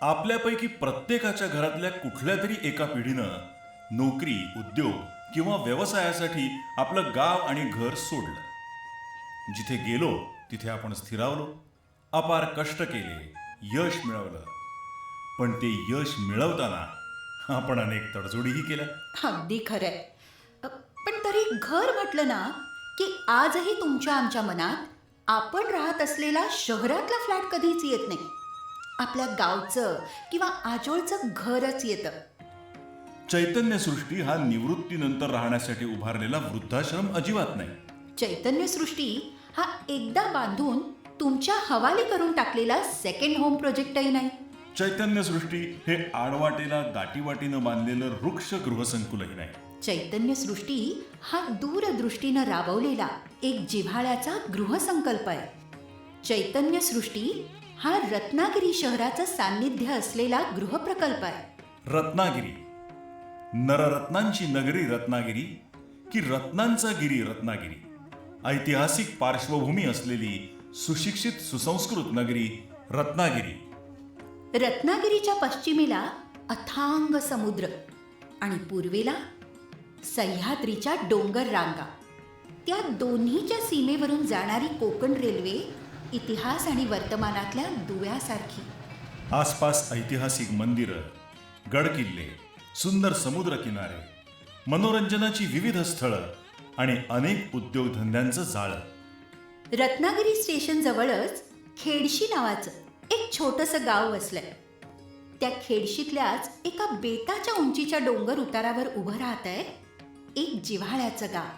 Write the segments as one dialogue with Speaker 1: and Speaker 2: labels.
Speaker 1: आपल्यापैकी प्रत्येकाच्या घरातल्या कुठल्या तरी एका पिढीनं नोकरी उद्योग किंवा व्यवसायासाठी आपलं गाव आणि घर सोडलं. जिथे गेलो तिथे आपण स्थिरावलो. अपार कष्ट केले यश मिळवलं. पण ते यश मिळवताना आपण अनेक तडजोडीही केल्या.
Speaker 2: अगदी खरंय. पण तरी घर म्हटलं ना की आजही तुमच्या आमच्या मनात आपण राहत असलेला शहरातला फ्लॅट कधीच येत नाही. आपल्या गावचं किंवा आजोळचं घरच येतं.
Speaker 1: चैतन्यसृष्टी हा निवृत्तीनंतर राहण्यासाठी उभारलेला वृद्धाश्रम अजिबात नाही.
Speaker 2: चैतन्यसृष्टी हा एकदा बांधून तुमच्या हवाली करून टाकलेला सेकंड होम प्रोजेक्टही नाही.
Speaker 1: चैतन्यसृष्टी हे आडवाटेला दाटीवाटीनं बांधलेलं वृक्ष गृहसंकुलही नाही.
Speaker 2: चैतन्यसृष्टी हा दूरदृष्टीनं राबवलेला एक जिव्हाळ्याचा गृहसंकल्प आहे. चैतन्यसृष्टी हा रत्नागिरी शहराचं सान्निध्य असलेला गृहप्रकल्प आहे.
Speaker 1: रत्नागिरी. नररत्नांची नगरी रत्नागिरी की रत्नांचा गिरी रत्नागिरी? ऐतिहासिक पार्श्वभूमी असलेली सुशिक्षित सुसंस्कृत नगरी रत्नागिरी.
Speaker 2: रत्नागिरीच्या पश्चिमेला अथांग समुद्र आणि पूर्वेला सह्याद्रीच्या डोंगर रांगा त्या दोन्हीच्या सीमेवरून जाणारी कोकण रेल्वे इतिहास आणि वर्तमानातल्या दुव्यासारखी.
Speaker 1: आसपास ऐतिहासिक मंदिरं गडकिल्ले सुंदर समुद्रकिनारे मनोरंजनाची विविध स्थळं आणि अनेक उद्योगधंद्यांचं जाळं.
Speaker 2: रत्नागिरी स्टेशन जवळच खेडशी नावाचं एक छोटंसं गाव वसलंय. त्या खेडशीतल्याच एका बेटाच्या उंचीच्या डोंगर उतारावर उभं राहत आहे एक जिव्हाळ्याचं गाव.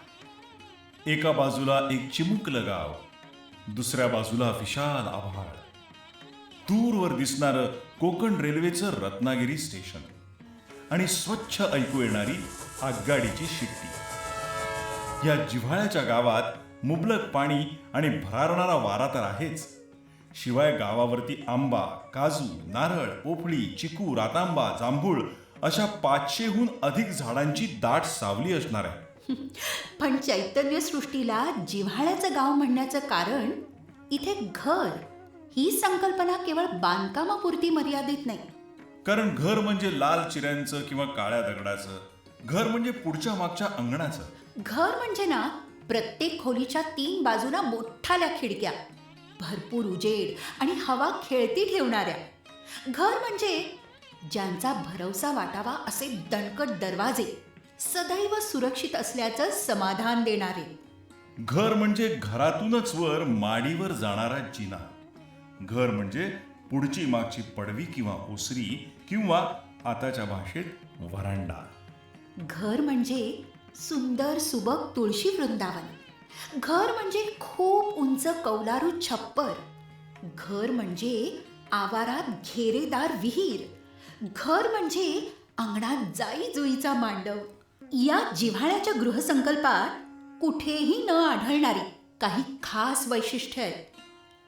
Speaker 1: एका बाजूला एक चिमुकलं गाव. दुसऱ्या बाजूला विशाल आभाळ. दूरवर दिसणारं कोकण रेल्वेचं रत्नागिरी स्टेशन. आणि स्वच्छ ऐकू येणारी आगगाडीची शिट्टी. या जिव्हाळ्याच्या गावात मुबलक पाणी आणि भरारणारा वारा तर आहेच. शिवाय गावावरती आंबा काजू नारळ पोफळी चिकू रातांबा जांभूळ अशा पाचशेहून अधिक झाडांची दाट सावली असणार आहे.
Speaker 2: पण चैतन्यसृष्टीला जिव्हाळ्याचं गाव म्हणण्याचं कारण इथे घर ही संकल्पना केवळ बांधकामापुरती मर्यादित नाही.
Speaker 1: कारण घर म्हणजे लाल चिऱ्यांचं किंवा काळ्या दगडाचं घर म्हणजे पुढच्या मागच्या अंगणाचं.
Speaker 2: घर म्हणजे ना प्रत्येक खोलीच्या तीन बाजूला मोठाल्या खिडक्या भरपूर उजेड आणि हवा खेळती ठेवणाऱ्या. घर म्हणजे ज्यांचा भरवसा वाटावा असे दणकट दरवाजे. सदैव सुरक्षित असल्याचं समाधान देणारे.
Speaker 1: घर म्हणजे घरातूनच वर माडीवर जाणारा जिना. घर म्हणजे पुढची मागची पडवी किंवा ओसरी किंवा आताच्या भाषेत वरांडा.
Speaker 2: घर म्हणजे सुंदर सुबक तुळशी वृंदावन. घर म्हणजे खूप उंच कौलारू छप्पर. घर म्हणजे आवारात घेरेदार विहीर. घर म्हणजे अंगणात जाई जुईचा मांडव. या जिव्हाळ्याच्या गृहसंकल्पात कुठेही न आढळणारी काही खास वैशिष्ट्य आहेत.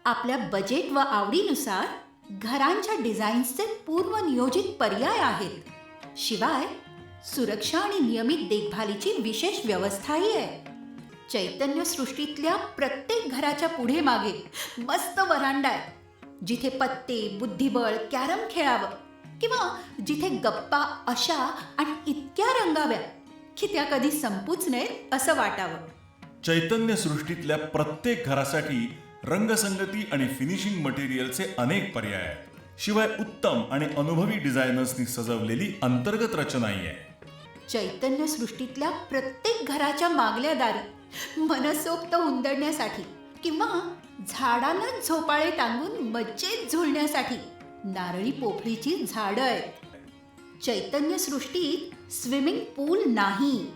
Speaker 2: आपल्या बजेट व आवडीनुसार घरांच्या डिझाईन्सचे पूर्वनियोजित पर्याय आहेत. शिवाय सुरक्षा आणि नियमित देखभालीची विशेष व्यवस्थाही आहे. चैतन्य सृष्टीतल्या प्रत्येक घराच्या पुढे मागे मस्त वरांडा आहे. जिथे पत्ते बुद्धिबळ कॅरम खेळावं किंवा जिथे गप्पा अशा आणि इतक्या रंगाव्या की त्या कधी संपूच नयेत असं वाटावं.
Speaker 1: चैतन्य सृष्टीतल्या प्रत्येक घरासाठी रंगसंगती आणि फिनिशिंग मटेरियलचे अनेक पर्याय आहेत. शिवाय उत्तम आणि अनुभवी डिझायनर्सनी सजवलेली अंतर्गत रचनाही आहे.
Speaker 2: चैतन्य सृष्टीतल्या प्रत्येक घराच्या मागल्या दारी मनसोक्त हुंदडण्यासाठी किंवा झाडांना झोपाळे टांगून मज्जेत झुलण्यासाठी नारळी पोफळीची झाडं आहेत. चैतन्य सृष्टीत स्विमिंग पूल नाही.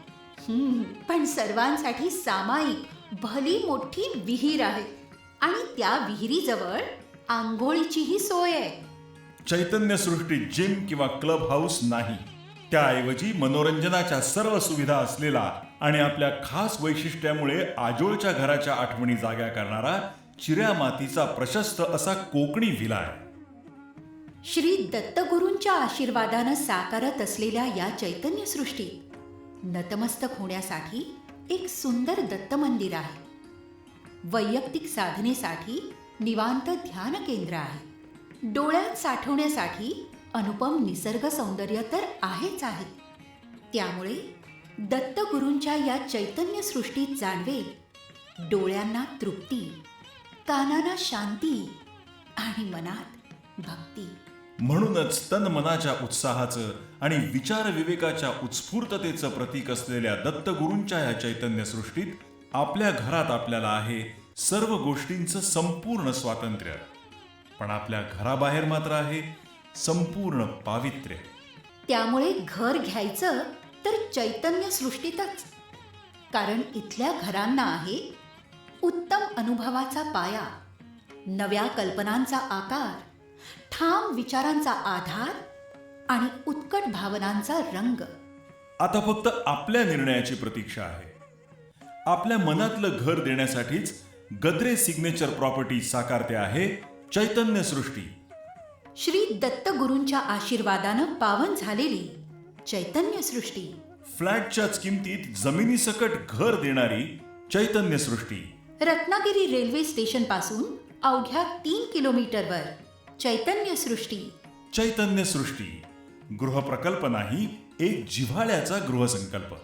Speaker 2: पण सर्वांसाठी सामायिक भली मोठी विहीर आहे. आणि त्या विहिरीजवळ आंघोळीचीही सोय आहे.
Speaker 1: चैतन्यसृष्टी जिम किंवा क्लब हाऊस नाही. त्याऐवजी मनोरंजनाच्या सर्व सुविधा असलेला आणि आपल्या खास वैशिष्ट्यामुळे आजोळच्या घराच्या आठवणी जाग्या करणारा चिऱ्या मातीचा प्रशस्त असा कोकणी विला आहे.
Speaker 2: श्री दत्तगुरूंच्या आशीर्वादानं साकारत असलेल्या या चैतन्यसृष्टीत नतमस्तक होण्यासाठी एक सुंदर दत्त मंदिर आहे. वैयक्तिक साधनेसाठी निवांत ध्यान केंद्र आहे. डोळ्यात साठवण्यासाठी अनुपम निसर्ग सौंदर्य तर आहेच आहे. त्यामुळे दत्तगुरूंच्या या चैतन्य सृष्टीत जाणवेल डोळ्यांना तृप्ती कानांना शांती आणि मनात भक्ती.
Speaker 1: म्हणूनच तन मनाच्या उत्साहाचं आणि विचार विवेकाच्या उत्स्फूर्ततेचं प्रतीक असलेल्या दत्तगुरूंच्या या चैतन्य सृष्टीत आपल्या घरात आपल्याला आहे सर्व गोष्टींचं संपूर्ण स्वातंत्र्य. पण आपल्या घराबाहेर मात्र आहे संपूर्ण पावित्र्य.
Speaker 2: त्यामुळे घर घ्यायचं तर चैतन्य सृष्टीतच कारण इथल्या घरांना आहे उत्तम अनुभवाचा पाया नव्या कल्पनांचा आकार ठाम विचारांचा आधार आणि उत्कट भावनांचा रंग.
Speaker 1: आता फक्त आपल्या निर्णयाची प्रतीक्षा आहे. आपल्या मनातलं घर देण्यासाठीच गद्रे सिग्नेचर प्रॉपर्टी साकारते आहे चैतन्य सृष्टी.
Speaker 2: श्री दत्तगुरूंच्या आशीर्वादानं पावन झालेली चैतन्य सृष्टी.
Speaker 1: फ्लॅटच्याच किमतीत जमिनीसकट घर देणारी चैतन्य सृष्टी.
Speaker 2: रत्नागिरी रेल्वे स्टेशनपासून अवघ्या तीन किलोमीटरवर. चैतन्य सृष्टी
Speaker 1: चैतन्य सृष्टी गृहप्रकल्प नाही एक जिव्हाळ्याचा गृहसंकल्प.